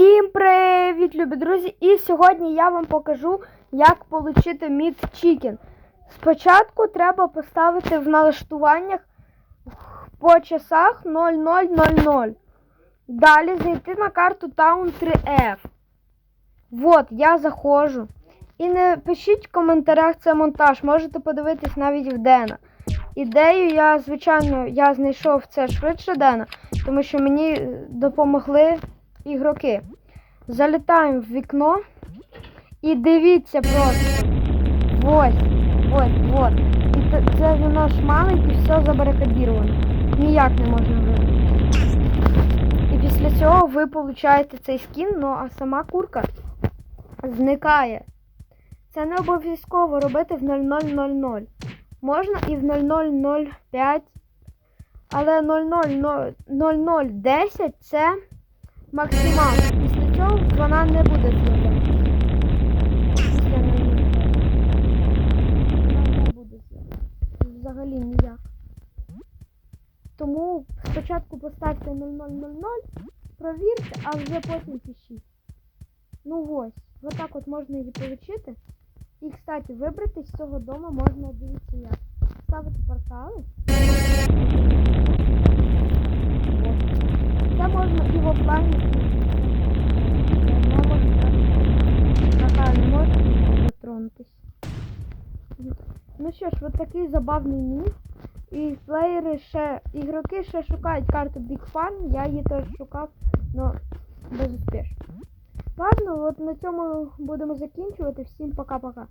Всім привіт, любі друзі! І сьогодні я вам покажу, як отримати Mix Chicken. Спочатку треба поставити в налаштуваннях по часах 0000. Далі зайти на карту Town 3F. Вот, я заходжу. І не пишіть в коментарях це монтаж, можете подивитись навіть в Дена. Ідею я, звичайно, я знайшов це швидше Дена, тому що мені допомогли ігроки. Залітаємо в вікно і дивіться просто. Ось, ось, ось. І це, ж маленьке, все забарикадіровано. Ніяк не можна вибити. І після цього ви получаєте цей скін, ну а сама курка зникає. Це не обов'язково робити в 0000. Можна і в 0005, але 0010 це максимально. Після цього вона не буде з'являтися. Після 00. Вона не буде з'являтися. Взагалі ніяк. Тому спочатку поставте 0000, провірте, а вже потім пишіть. Ну ось, отак от можна її отримати. І, кстати, вибрати з цього дому можна, дивіться як. Ставити портали. І в офлайні. Не можна дотронутись. Ну що ж, от такий забавний міф. І плеєри ще, ігроки ще шукають карту Big Fun. Я її теж шукав, але безуспішно. Ладно, от на цьому будемо закінчувати. Всім пока-пока.